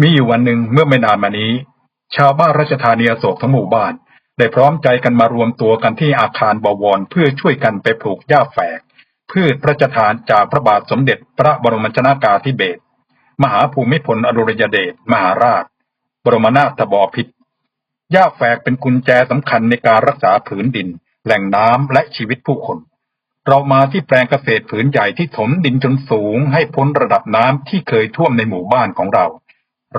มีอยู่วันหนึ่งเมื่อไม่นานมานี้ ชาวบ้านราชธานีอโศกทั้งหมู่บ้าน ได้พร้อมใจกันมารวมตัวกันที่อาคารบวรเพื่อช่วยกันไปปลูกหญ้าแฝกพืชพระราชทานจากพระบาทสมเด็จพระบรมชนากาธิเบศรมหาภูมิพลอดุลยเดชมหาราช บรมนาถบพิตรหญ้าแฝกเป็นกุญแจสำคัญในการรักษาผืนดิน แหล่งน้ำและชีวิตผู้คน เรามาที่แปลงเกษตรผืนใหญ่ที่ถมดินจนสูงให้พ้นระดับน้ำที่เคยท่วมในหมู่บ้านของเรา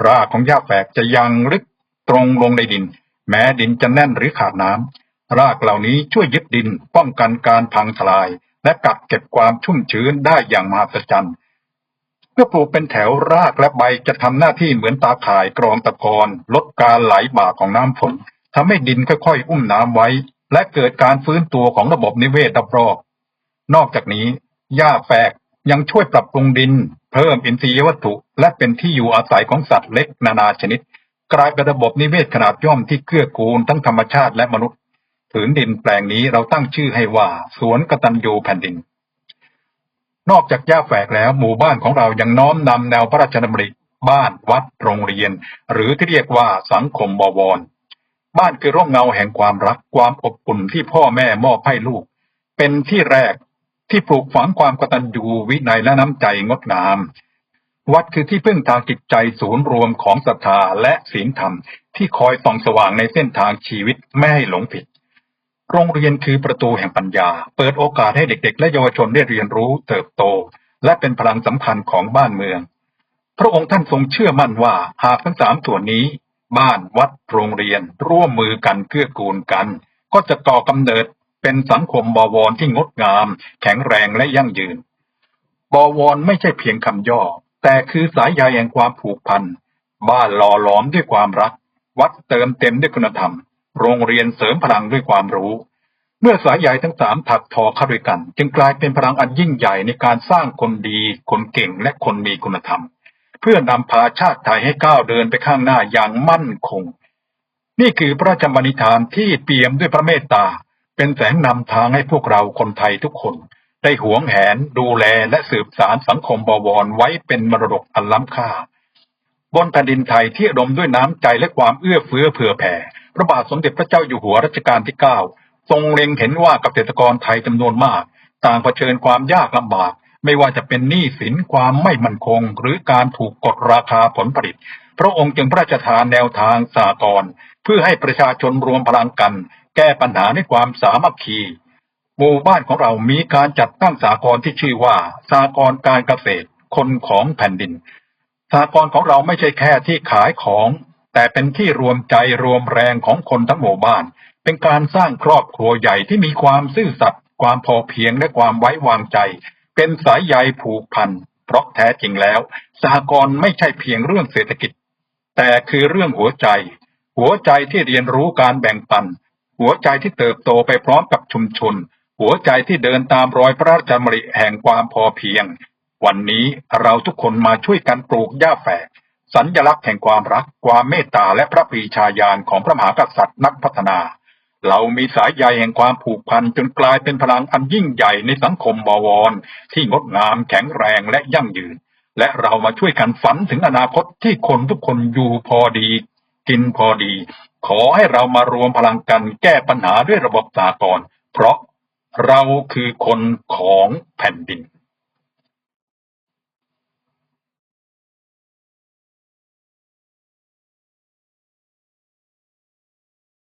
รากของหญ้าแฝกจะยังลึกตรงลงในดิน แม้ดินจะแน่นหรือขาดน้ำรากเหล่านี้ช่วยยึดดินป้องกันการพังทลาย และกักเก็บความชุ่มชื้นได้อย่างมหัศจรรย์เมื่อปลูกเป็นแถวรากและใบจะทำหน้าที่เหมือนตาข่ายกรองตะกอนลดการไหลบ่าของน้ำฝนทำให้ดินค่อยๆอุ้มน้ำไว้ และเกิดการฟื้นตัวของระบบนิเวศรอบๆนอกจากนี้หญ้าแฝก ยังช่วยปรับปรุงดิน เพิ่มอินทรียวัตถุ และเป็นที่อยู่อาศัยของสัตว์เล็กนานาชนิด กลายเป็นระบบนิเวศขนาดย่อมที่เกื้อกูลทั้งธรรมชาติและมนุษย์ผืนดินแปลงนี้เราตั้งชื่อให้ว่าสวนกตัญญูแผ่นดิน นอกจากหญ้าแฝกแล้วหมู่บ้านของเรายังน้อมนำแนวพระราชดำริบ้านวัดโรงเรียน หรือที่เรียกว่าสังคมบวร บ้านคือร่มเงาแห่งความรักความอบอุ่นที่พ่อแม่มอบให้ลูก เป็นที่แรก ที่ปลูกฝังความกตัญญูวินัยและน้ำใจงดงาม วัดคือที่พึ่งทางจิตใจศูนย์รวมของศรัทธาและศีลธรรม ที่คอยส่องสว่างในเส้นทางชีวิตไม่ให้หลงผิด โรงเรียนคือประตูแห่งปัญญา เปิดโอกาสให้เด็ก ๆ และเยาวชนได้เรียนรู้เติบโต และเป็นพลังสำคัญของบ้านเมือง พระองค์ท่านทรงเชื่อมั่นว่าหากทั้งสามส่วนนี้ บ้านวัดโรงเรียน ร่วมมือกันเกื้อกูลกัน ก็จะก่อกำเนิด เป็นสังคมบวรที่งดงาม แข็งแรงและยั่งยืน บวรไม่ใช่เพียงคำย่อ แต่คือสายใยแห่งความผูกพัน บ้านหล่อหลอมด้วยความรัก วัดเติมเต็มด้วยคุณธรรม โรงเรียนเสริมพลังด้วยความรู้ เมื่อสายใยทั้งสามถักทอเข้าด้วยกัน จึงกลายเป็นพลังอันยิ่งใหญ่ในการสร้างคนดี คนเก่งและคนมีคุณธรรม เพื่อนำพาชาติไทยให้ก้าวเดินไปข้างหน้าอย่างมั่นคง นี่คือพระราชบัญญัติที่เปี่ยมด้วยพระเมตตา เป็นแสงนำทางให้พวกเราคนไทยทุกคน ได้หวงแหนดูแลและสืบสารสังคมบวรไว้เป็นมรดกอันล้ำค่า บนแผ่นดินไทยที่อุดมด้วยน้ำใจและความเอื้อเฟื้อเผื่อแผ่ พระบาทสมเด็จพระเจ้าอยู่หัวรัชกาลที่9ทรงเล็งเห็นว่าเกษตรกรไทยจำนวนมาก ต่างเผชิญความยากลำบาก ไม่ว่าจะเป็นหนี้สินความไม่มั่นคง หรือการถูกกดราคาผลผลิต พระองค์จึงพระราชทานแนวทางสากลเพื่อให้ประชาชนรวมพลังกัน แก้ปัญหาด้วยความสามัคคีหมู่บ้านของเรามีการจัดตั้งสากลที่ชื่อว่า สากลการเกษตร คนของแผ่นดิน สากลของเราไม่ใช่แค่ที่ขายของ แต่เป็นที่รวมใจรวมแรงของคนทั้งหมู่บ้าน เป็นการสร้างครอบครัวใหญ่ที่มีความซื่อสัตย์ความพอเพียงและความไว้วางใจ เป็นสายใยผูกพันเพราะแท้จริงแล้วสหกรณ์ไม่ใช่เพียงเรื่องเศรษฐกิจ แต่คือเรื่องหัวใจ หัวใจที่เรียนรู้การแบ่งปัน หัวใจที่เติบโตไปพร้อมกับชุมชน หัวใจที่เดินตามรอยพระราชดำริแห่งความพอเพียง วันนี้เราทุกคนมาช่วยกันปลูกหญ้าแฝก สัญลักษณ์แห่งความรัก ความเมตตาและพระปรีชาญาณของพระมหากษัตริย์นักพัฒนา เรามีสายใยแห่งความผูกพันจนกลายเป็นพลังอันยิ่งใหญ่ในสังคมบวร ที่งดงามแข็งแรงและยั่งยืน และเรามาช่วยกันฝันถึงอนาคตที่คนทุกคนอยู่พอดี กินพอดี ขอให้เรามารวมพลังกันแก้ปัญหาด้วยระบบสากลเพราะเราคือคนของแผ่นดิน